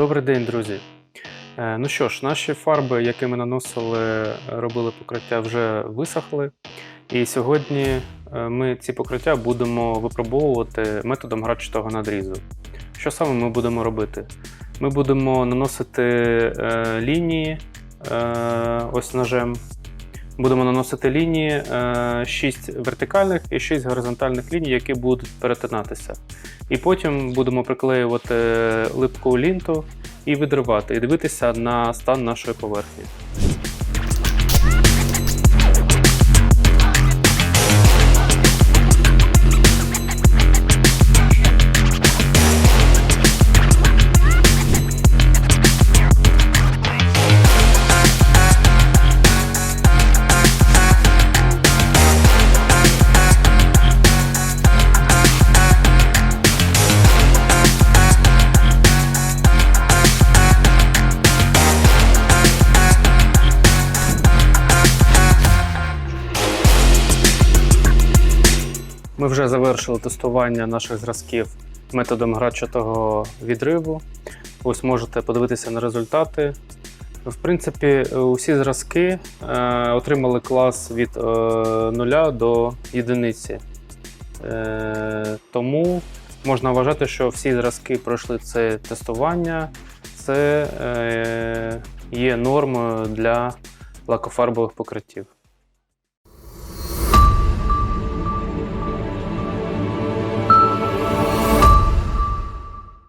Добрий день, друзі. Е, Ну що ж, наші фарби, які ми наносили, робили покриття, вже висохли. І сьогодні е, ми ці покриття будемо випробовувати методом градчатого надрізу. Що саме ми будемо робити? Ми будемо наносити е, лінії ось ножем. Будемо наносити лінії е, 6 вертикальних і 6 горизонтальних ліній, які будуть перетинатися. І потім будемо приклеювати липку лінту і відривати, і дивитися на стан нашої поверхні. Ми вже завершили тестування наших зразків методом градчатого відриву. Ось можете подивитися на результати. В принципі, усі зразки е, отримали клас від е, 0 до єдиниці. Е, тому можна вважати, що всі зразки пройшли це тестування. Це е, є нормою для лакофарбових покриттів.